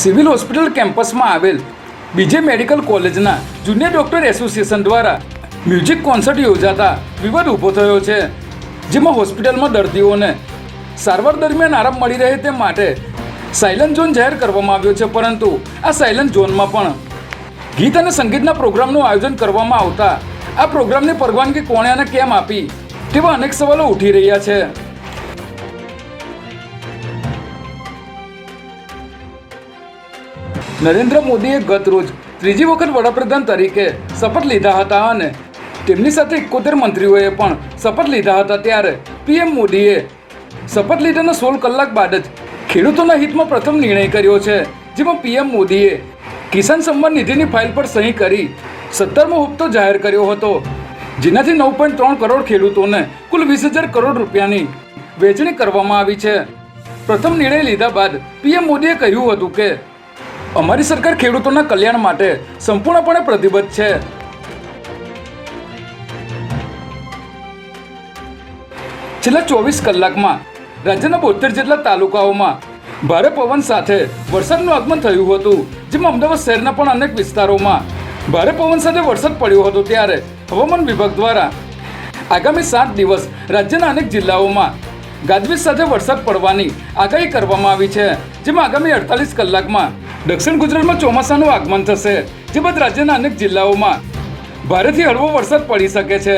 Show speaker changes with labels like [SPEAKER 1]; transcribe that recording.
[SPEAKER 1] Civil hospital કેમ્પસમાં આવેલ બીજે મેડિકલ કોલેજના જુનિયર ડોક્ટર એસોસિએશન દ્વારા મ્યુઝિક કોન્સર્ટ યોજાતા વિવાદ ઊભો થયો છે, જેમાં હોસ્પિટલમાં દર્દીઓને સારવાર દરમિયાન આરામ મળી રહે તે માટે સાયલન્ટ ઝોન જાહેર કરવામાં આવ્યો છે, પરંતુ આ સાયલન્ટ ઝોનમાં પણ ગીત અને સંગીતના પ્રોગ્રામનું આયોજન કરવામાં આવતા આ પ્રોગ્રામની પરવાનગી કોણે અને કેમ આપી તેવા અનેક સવાલો ઉઠી રહ્યા છે. નરેન્દ્ર મોદીએ ગત રોજ ત્રીજી વખત વડાપ્રધાન તરીકે શપથ લીધા હતા અને તેમની સાથે એકોતેર મંત્રીઓએ પણ શપથ લીધા હતા ત્યારે પીએમ મોદીએ શપથ લીધાના સોળ કલાક બાદ જ ખેડૂતોના હિતમાં પ્રથમ નિર્ણય કર્યો છે, જેમાં પીએમ મોદીએ કિસાન સન્માન નિધિની ફાઇલ પર સહી કરી સત્તરમો હપ્તો જાહેર કર્યો હતો, જેનાથી નવ પોઈન્ટ ત્રણ કરોડ ખેડૂતોને કુલ વીસ હજાર કરોડ રૂપિયાની વહેંચણી કરવામાં આવી છે. પ્રથમ નિર્ણય લીધા બાદ પીએમ મોદીએ કહ્યું હતું કે અમારી સરકાર ખેડૂતોના કલ્યાણ માટે સંપૂર્ણપણે પ્રતિબદ્ધ છે. છેલ્લા ચોવીસ કલાકમાં રાજ્યના બોતેર જેટલા તાલુકાઓમાં ભારે પવન સાથે વરસાદનું આગમન થયું હતું, જેમાં અમદાવાદ શહેરના પણ અનેક વિસ્તારોમાં ભારે પવન સાથે વરસાદ પડ્યો હતો ત્યારે હવામાન વિભાગ દ્વારા આગામી સાત દિવસ રાજ્યના અનેક જિલ્લાઓમાં ગાજવીજ સાથે વરસાદ પડવાની આગાહી કરવામાં આવી છે, જેમાં આગામી અડતાલીસ કલાકમાં દક્ષિણ ગુજરાતમાં ચોમાસાનું આગમન થશે જે બાદ રાજ્યના અનેક જિલ્લાઓમાં ભારેથી હળવો વરસાદ પડી શકે છે.